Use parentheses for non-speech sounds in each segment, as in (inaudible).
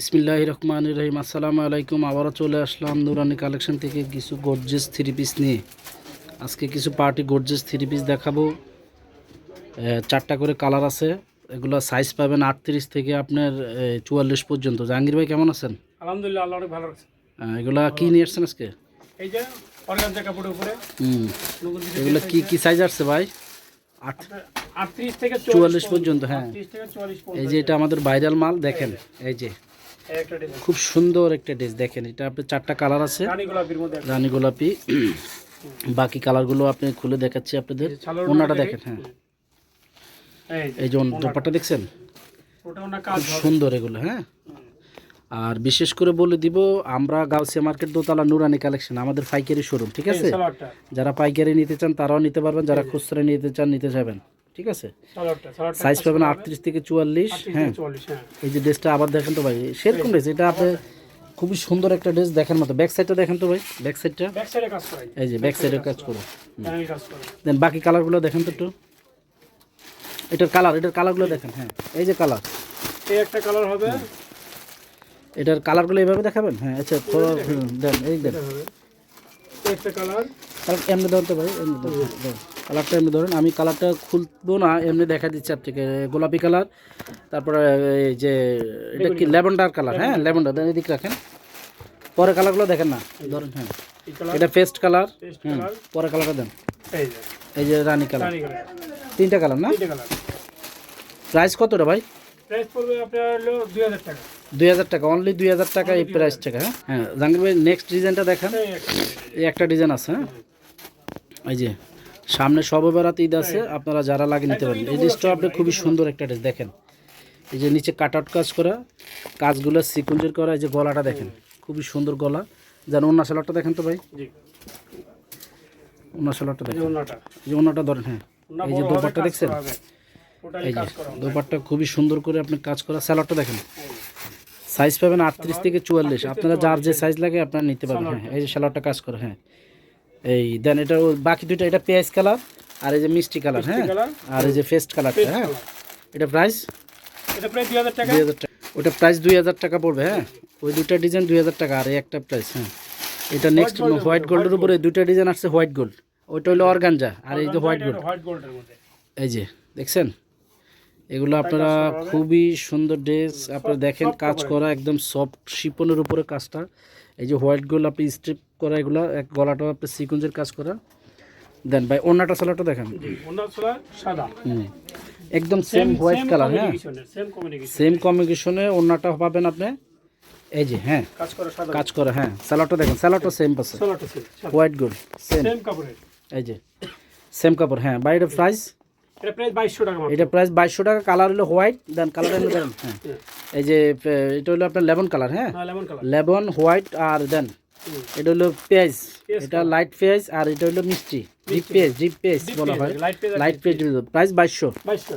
বিসমিল্লাহ রহমান রহিম। আসসালামু আলাইকুম। আবারও চলে আসলাম নুরানি কালেকশন থেকে কিছু গর্জেস থ্রি পিস নিয়ে। আজকে কিছু পার্টি গর্জেস থ্রি পিস দেখাবো। চারটা করে কালার আছে। এগুলো সাইজ পাবেন আটত্রিশ থেকে আপনার চুয়াল্লিশ পর্যন্ত। জাহাঙ্গীর ভাই কেমন আছেন? আলহামদুলিল্লাহ আল্লাহ অনেক ভালো আছে। এগুলা কি নিয়ে আসছেন আজকে? এই যে কাপড়ের উপরে। হুম। এগুলো কি কি সাইজ আসছে ভাই? আট আটত্রিশ থেকে চুয়াল্লিশ পর্যন্ত হ্যাঁ। এই যে এটা আমাদের ভাইরাল মাল দেখেন। এই যে। খুব সুন্দর একটা ড্রেস দেখেন এটা আপনার চারটা কালার আছে। রানী গোলাপি। বাকি কালারগুলো আপনি খুলে দেখাচ্ছি আপনাদের। ওনাটা দেখেন হ্যাঁ। এই যে, দোপাট্টা দেখছেন? হবে। সুন্দর এগুলো হ্যাঁ। আর বিশেষ করে বলে দিব আমরা গাউসিয়া মার্কেট দোতলা নুরানি কালেকশন আমাদের পাইকারি শোরুম ঠিক আছে? যারা পাইকারি নিতে চান তারাও নিতে পারবেন যারা খুচরা নিতে চান নিতে যাবেন। ঠিক আছে? সাইজ পাবেন আটত্রিশ থেকে চুয়াল্লিশ হ্যাঁ। থেকে চুয়াল্লিশ হ্যাঁ। এই যে ড্রেসটা আবার দেখেন তো ভাই সেরকম ড্রেস এটা আপনি খুবই সুন্দর একটা ড্রেস দেখার মতো। ব্যাক সাইডটা দেখেন তো ভাই ব্যাক সাইডটা সাইডে এই যে ব্যাক সাইডের কাজ করো। দেন বাকি কালারগুলো দেখেন তো একটু। এটার কালার এটার কালারগুলো দেখেন হ্যাঁ। এই যে কালার এই একটা কালার হবে। এটার কালারগুলো এইভাবে দেখাবেন? হ্যাঁ আচ্ছা দেন এই দেন। একটা কালার এমনি ধরুন তো ভাই এমনি দেন। কালারটা এমনি ধরেন আমি কালারটা খুলবো না এমনি দেখা দিচ্ছি আপনাকে গোলাপি কালার তারপরে এই যে এটা কি ল্যাভেন্ডার কালার হ্যাঁ ল্যাভেন্ডার এদিক রাখেন। পরে কালারগুলো দেখেন না ধরুন হ্যাঁ। এটা পেস্ট কালার হুম পরে কালারটা দেন। এই যে রানী কালার। তিনটা কালার না? প্রাইস কতটা ভাই? দুই হাজার টাকা। দুই হাজার টাকা অনলি দুই হাজার টাকা এই প্রাইস টাকা হ্যাঁ? হ্যাঁ জাহাঙ্গীর ভাই নেক্সট ডিজাইনটা দেখান। এই একটা ডিজাইন আছে হ্যাঁ? এই যে সামনে সববেরাত ঈদ আছে আপনারা যারা লাগে নিতে পারেন। এই ড্রেসটা আপনি খুবই সুন্দর একটা ড্রেস দেখেন। এই যে নিচে কাট আউট কাজ করা কাজগুলো সিকুঞ্জের করা এই যে গলাটা দেখেন খুবই সুন্দর গলা। যেন অন্য সালোয়ারটা দেখেন তো ভাই? অন্য সালোয়ারটা এই দেখেন যে অন্যটা ধরেন হ্যাঁ। এই যে কাজ দেখছেন? এই যে। দোপাট্টা খুবই সুন্দর করে আপনি কাজ করা। স্যালোয়ারটা দেখেন। সাইজ পাবেন আটত্রিশ থেকে চুয়াল্লিশ। আপনারা যার যে সাইজ লাগে আপনারা নিতে পারবেন। হ্যাঁ এই যে স্যালোয়ারটা কাজ করে হ্যাঁ। এই দেন এটা বাকি দুইটা এটা পেঁয়াজ কালার আর এই যে মিষ্টি কালার হ্যাঁ? আর এই যে ফেস্ট কালারটা হ্যাঁ? এটা প্রাইস এটা প্রায় দুই হাজার টাকা। দুই হাজার টাকা। ওটা প্রাইস দুই হাজার টাকা পড়বে হ্যাঁ? ওই দুইটা ডিজাইন দুই হাজার টাকা আর এই একটা প্রাইস হ্যাঁ? এটা নেক্সট হোয়াইট গোল্ডের উপরে দুইটা ডিজাইন আসছে হোয়াইট গোল্ড ওইটা হলো অর্গানজা আর এই যে হোয়াইট গোল্ড হোয়াইট গোল্ডের মধ্যে। এই যে দেখছেন? এগুলো আপনারা খুবই সুন্দর ড্রেস আপনারা দেখেন কাজ করা একদম সফট শিপনের উপরে কাজটা। এই যে হোয়াইট গোল আপনি স্ট্রিপ করা এগুলো এক গলাটাও আপনি সিকুঞ্জের কাজ করা। দেন ভাই অন্যটা সালাটা দেখেন। সাদা। হুম। একদম সেম হোয়াইট কালার হ্যাঁ? সেম কমিউনিকেশন অন্যটা পাবেন আপনি। এই যে হ্যাঁ। কাজ করে সাদা। কাজ করে হ্যাঁ। স্যালাডটা দেখেন স্যালাডটা same same white gold same same কাপড়ের। এই যে সেম কাপড় হ্যাঁ। বাইরে প্রাইস এটা প্রাইস বাইশশো টাকা এটা প্রাইস বাইশশো টাকা কালার হলো হোয়াইট দেন কালার হলো (coughs) দেন হ্যাঁ। এই যে এটা হলো আপনার লেমন কালার হ্যাঁ? হ্যাঁ লেমন হোয়াইট আর দেন। এটা হলো পেঁয়াজ। এটা লাইট পেঁয়াজ আর এটা হলো মিষ্টি। ডিপ পেঁয়াজ ডিপ পেঁয়াজ। বলা হয়। লাইট পেজ পেঁয়াজ প্রাইস বাইশশো।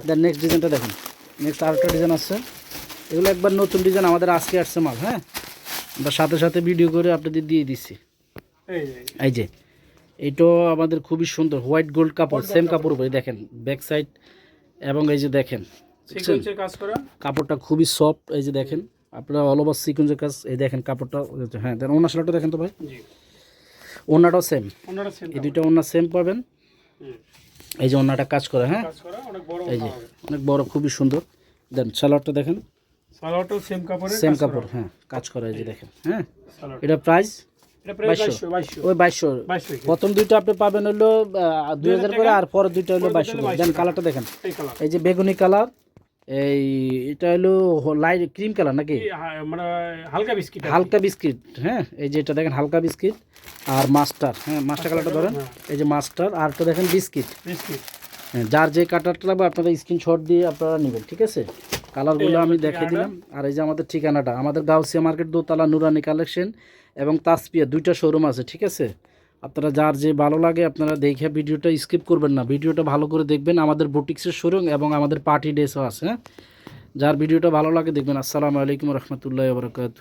দেন নেক্সট ডিজাইনটা দেখুন। নেক্সট আরেকটা ডিজাইন আসছে। এগুলো একবার নতুন ডিজাইন আমাদের আজকে আসছে মাল হ্যাঁ? আমরা সাথে সাথে ভিডিও করে আপনাদের দিয়ে দিচ্ছি। এই যে এই। যে এটাও আমাদের খুবই সুন্দর। হোয়াইট গোল্ড কাপড় সেম কাপড়। উপরে দেখেন। ব্যাক সাইড এবং এই যে দেখেন। সিকোয়েন্সের কাজ করা? কাপড়টা খুবই সফট এই যে দেখেন। আপনারা অল ওভার সিকুয়েন্সের কাজ এই দেখেন কাপড়টা হ্যাঁ দেন ওনার সালাটা দেখেন তো ভাই। জি। ওনাটাও সেম ওনারা সেম এই দুইটা ওনার সেম পাবেন। এই যে ওনাটা কাজ করে হ্যাঁ? কাজ করা অনেক বড় এই যে অনেক বড় খুবই সুন্দর। দেন সালোয়ারটা দেখেন। সালোয়ারটাও সেম কাপড়ের সেম কাপড় হ্যাঁ কাজ করে এই যে দেখেন হ্যাঁ? এটা প্রাইস ওই বাইশশো। বাইশশো প্রথম দুইটা আপনি পাবেন হলো দুই হাজার করে আর পরের দুইটা হলো বাইশশো দেন কালারটা দেখেন। এই যে বেগুনি কালার এই এটা হলো লাইট ক্রিম কালার নাকি? মানে হালকা বিস্কিট হালকা বিস্কিট হ্যাঁ? এই যে এটা দেখেন হালকা বিস্কিট আর মাস্টার হ্যাঁ? মাস্টার কালারটা ধরেন। এই যে মাস্টার আর তো দেখেন বিস্কিট। বিস্কিট। হ্যাঁ যার যে কাটারটা লাগবে আপনারা স্ক্রিনশট দিয়ে আপনারা নেবেন ঠিক আছে? কালারগুলো আমি দেখিয়ে দিলাম। আর এই যে আমাদের ঠিকানাটা আমাদের গাউসিয়া মার্কেট দোতলা নুরানি কালেকশন এবং তাসপিয়া দুইটা শোরুম আছে ঠিক আছে? আপনারা যার যে ভালো লাগে আপনারা দেখে ভিডিওটা স্কিপ করবেন না। ভিডিওটা ভালো করে দেখবেন। আমাদের বুটিক্সের শোরুম এবং আমাদের পার্টি ড্রেসও আছে হ্যাঁ? যার ভিডিওটা ভালো লাগে দেখবেন। আসসালামু আলাইকুম রহমতুল্লাহ বরকাত